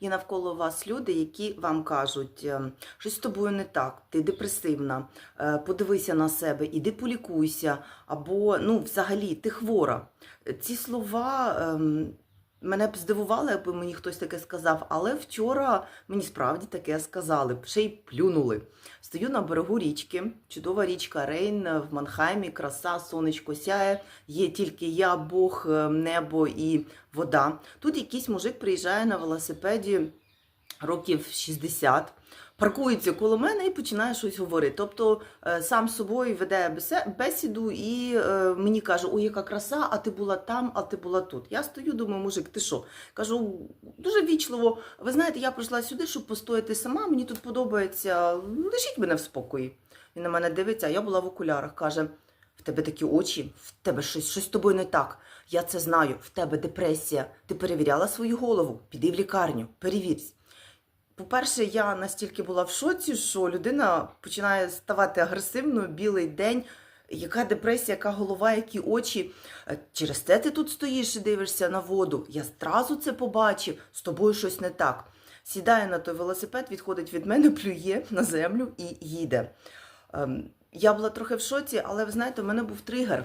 є навколо вас люди, які вам кажуть, е, щось з тобою не так, ти депресивна, е, подивися на себе, іди полікуйся, або ну, взагалі, ти хвора. Ці слова. Мене б здивувало, якби мені хтось таке сказав, але вчора мені справді таке сказали, ще й плюнули. Стою на берегу річки, чудова річка Рейн в Манхаймі, краса, сонечко сяє, є тільки я, Бог, е, небо і вода. Тут якийсь мужик приїжджає на велосипеді років 60, паркується коло мене і починає щось говорити. Тобто е, сам з собою веде бесіду і е, мені каже, ой, яка краса, а ти була там, а ти була тут. Я стою, думаю, мужик, ти що? Кажу, дуже вічливо. Ви знаєте, я прийшла сюди, щоб постояти сама, мені тут подобається. Лишіть мене в спокої. Він на мене дивиться, я була в окулярах. Каже: в тебе такі очі, в тебе щось, щось з тобою не так. Я це знаю, в тебе депресія. Ти перевіряла свою голову, піди в лікарню, перевірсь. По-перше, я настільки була в шоці, що людина починає ставати агресивною білий день. Яка депресія, яка голова, які очі. Е, Через це ти тут стоїш і дивишся на воду. Я зразу це побачив, з тобою щось не так. Сідає на той велосипед, відходить від мене, плює на землю і їде. Ем, Я була трохи в шоці, але ви знаєте, у мене був тригер.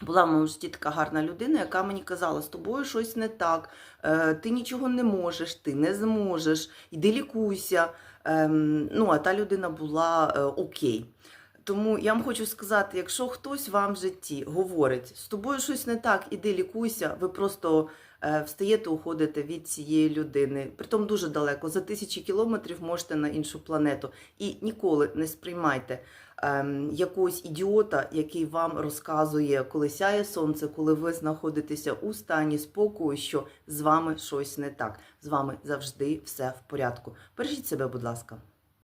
Була в моєму житті така гарна людина, яка мені казала, з тобою щось не так, е, ти нічого не можеш, ти не зможеш, іди лікуйся. Ем, Ну, а та людина була е, окей. Тому я вам хочу сказати, якщо хтось вам в житті говорить, з тобою щось не так, іди лікуйся, ви просто е, встаєте, уходите від цієї людини. Притом дуже далеко, за тисячі кілометрів можете на іншу планету. І ніколи не сприймайте ем, якогось ідіота, який вам розказує, коли сяє сонце, коли ви знаходитеся у стані спокою, що з вами щось не так. З вами завжди все в порядку. Бережіть себе, будь ласка.